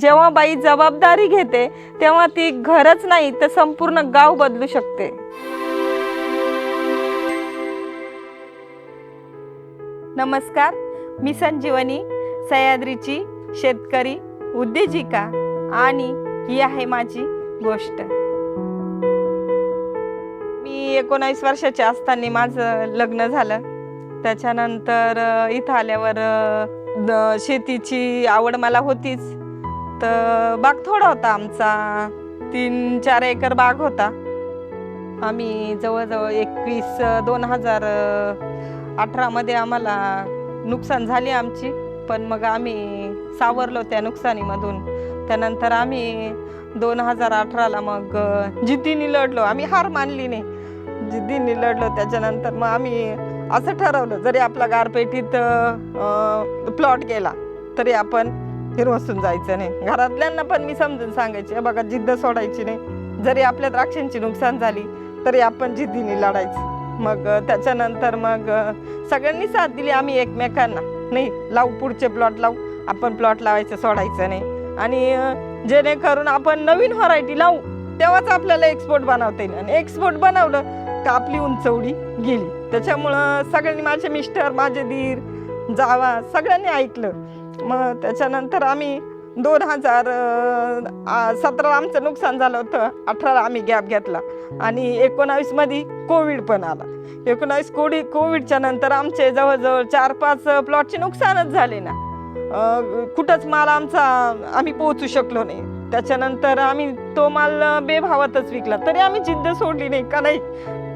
जेव्हा बाई जबाबदारी घेते तेव्हा ती घरच नाही तर संपूर्ण गाव बदलू शकते. नमस्कार मी संजीवनी सह्याद्रीची शेतकरी उद्योजिका आणि ही आहे माझी गोष्ट. मी एकोणावीस वर्षाची असताना माझं लग्न झालं. त्याच्यानंतर इथं आल्यावर द- शेतीची आवड मला होतीच. तर बाग थोडा होता आमचा. तीन चार एकर बाग होता. आम्ही जवळजवळ एकवीस दोन हजार अठरामध्ये आम्हाला नुकसान झाली आमची. पण मग आम्ही सावरलो त्या नुकसानीमधून. त्यानंतर आम्ही दोन हजार अठराला मग अ, जिद्दीने लढलो. आम्ही हार मानली नाही. जिद्दीने लढलो. त्याच्यानंतर मग आम्ही असं ठरवलं जरी आपला गारपेटीत प्लॉट गेला तरी आपण हिरवसून जायचं नाही. घरातल्यांना पण मी समजून सांगायचे बघा जिद्द सोडायची नाही. जरी आपल्या द्राक्षांची नुकसान झाली तरी आपण जिद्दीने लढायचं. मग त्याच्यानंतर मग सगळ्यांनी साथ दिली आम्ही एकमेकांना. नाही लावू पुढचे प्लॉट लावू. आपण प्लॉट लावायचं सोडायचं नाही. आणि जेणेकरून आपण नवीन व्हरायटी लावू तेव्हाच आपल्याला एक्सपोर्ट बनवता येईल. आणि एक्सपोर्ट बनवलं का आपली उंचवडी गेली. त्याच्यामुळं सगळ्यांनी माझे मिस्टर माझे दीर जावा सगळ्यांनी ऐकलं. मग त्याच्यानंतर आम्ही दोन हजार सतरा आमचं नुकसान झालं होतं. अठराला आम्ही गॅप घेतला. आणि एकोणावीसमध्ये कोविड पण आला. एकोणावीस कोडी कोविडच्या नंतर आमचे जवळजवळ चार पाच प्लॉटचे नुकसानच झाले ना. कुठंच माल आमचा आम्ही पोहोचू शकलो नाही. त्याच्यानंतर आम्ही तो माल बेभावातच विकला. तरी आम्ही जिद्द सोडली नाही का नाही?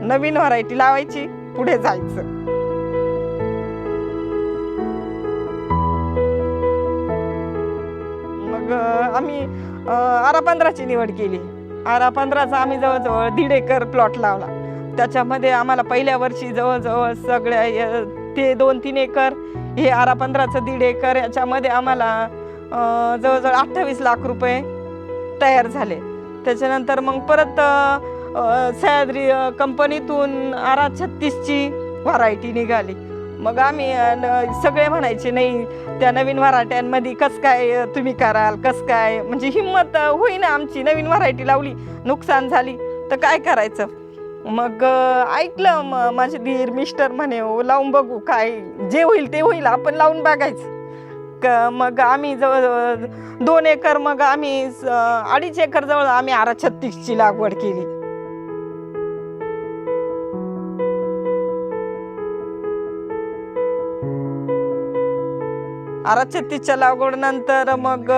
नवीन व्हरायटी लावायची पुढे जायचं. आम्ही आरा पंधराची निवड केली. आरा पंधराचा आम्ही जवळजवळ दीड एकर प्लॉट लावला. त्याच्यामध्ये आम्हाला पहिल्या वर्षी जवळजवळ सगळ्या य- ते दोन तीन एकर हे आरा पंधराचं दीड एकर याच्यामध्ये आम्हाला जवळजवळ अठ्ठावीस लाख रुपये तयार झाले. त्याच्यानंतर मग परत सह्याद्री कंपनीतून आरा छत्तीसची व्हरायटी निघाली. मग आम्ही न- सगळे म्हणायचे नाही त्या नवीन व्हरायट्यांमध्ये कसं काय तुम्ही कराल कसं काय? म्हणजे हिंमत होईना आमची. नवीन व्हरायटी लावली नुकसान झाली. तर काय करायचं? मग ऐकलं मग माझे धीर मिस्टर म्हणे लावून बघू काय जे होईल ते होईल आपण लावून बघायचं. क मग आम्ही जवळ दोन एकर मग आम्ही अडीच एकर जवळ आम्ही आरा छत्तीसची लागवड केली. आरा छत्तीसच्या लागवडनंतर मग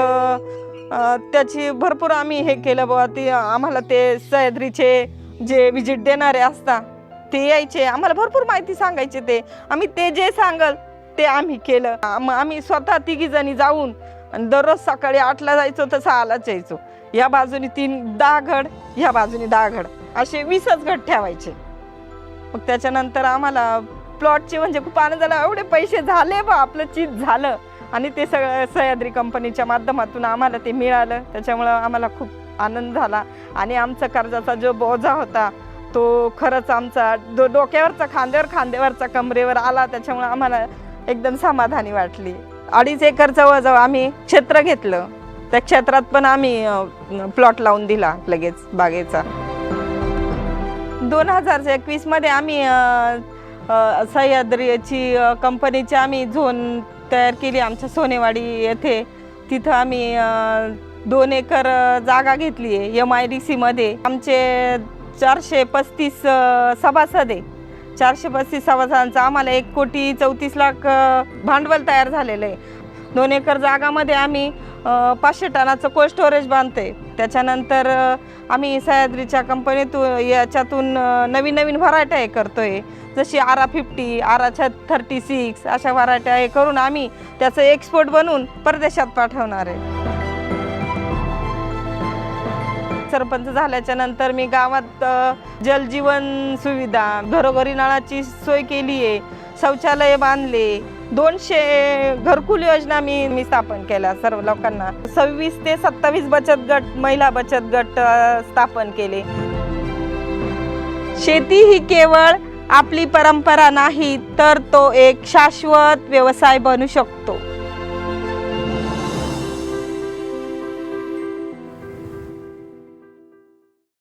त्याची भरपूर आम्ही हे केलं बाबा ते आम्हाला ते सह्याद्रीचे जे विजिट देणारे असतात ते यायचे. आम्हाला भरपूर माहिती सांगायचे ते. आम्ही ते जे सांगल ते आम्ही केलं. मग आम्ही स्वतः तिघी जणी जाऊन आणि दररोज सकाळी आठला जायचो तर सहालाच यायचो. या बाजूने तीन दहा घड ह्या बाजूने दहा घड असे वीसच घड ठेवायचे. मग त्याच्यानंतर आम्हाला प्लॉटचे म्हणजे खूप आनंद झाला. एवढे पैसे झाले बा आपलं चीज झालं. आणि ते सगळं सह्याद्री कंपनीच्या माध्यमातून आम्हाला ते मिळालं. त्याच्यामुळं आम्हाला खूप आनंद झाला. आणि आमचा कर्जाचा जो बोजा होता तो खरंच आमचा डो डोक्यावरचा खांद्यावर खांद्यावरचा कमरेवर आला. त्याच्यामुळं आम्हाला एकदम समाधानी वाटली. अडीच एकर जवळजवळ आम्ही क्षेत्र घेतलं. त्या क्षेत्रात पण आम्ही प्लॉट लावून दिला लगेच बागेचा. दोन हजार एकवीसमध्ये आम्ही सह्याद्रीची कंपनीची आम्ही झोन तयार केली आमच्या सोनेवाडी येथे. तिथं आम्ही दोन एकर जागा घेतली आहे एम आय डी सीमध्ये आमचे चारशे पस्तीस सभासद आहे. चारशे पस्तीस सभासदांचं आम्हाला एक कोटी चौतीस लाख भांडवल तयार झालेलं आहे. दोन एकर जागामध्ये आम्ही पाचशे टनाचं कोल्ड स्टोरेज बांधतोय. त्याच्यानंतर आम्ही सह्याद्रीच्या कंपनीतून याच्यातून नवीन नवीन व्हरायट्या हे करतो आहे जशी आरा फिफ्टी आरा छ थर्टी सिक्स अशा व्हरायट्या हे करून आम्ही त्याचं एक्सपोर्ट बनवून परदेशात पाठवणार आहे. सरपंच झाल्याच्यानंतर मी गावात जलजीवन सुविधा घरोघरी नळाची सोय केली आहे शौचालय बांधले दोनशे घरकुल योजना मी मी स्थापन केल्या सर्व लोकांना. सव्वीस ते सत्तावीस बचत गट महिला बचत गट स्थापन केले. शेती ही केवळ आपली परंपरा नाही तर तो एक शाश्वत व्यवसाय बनू शकतो.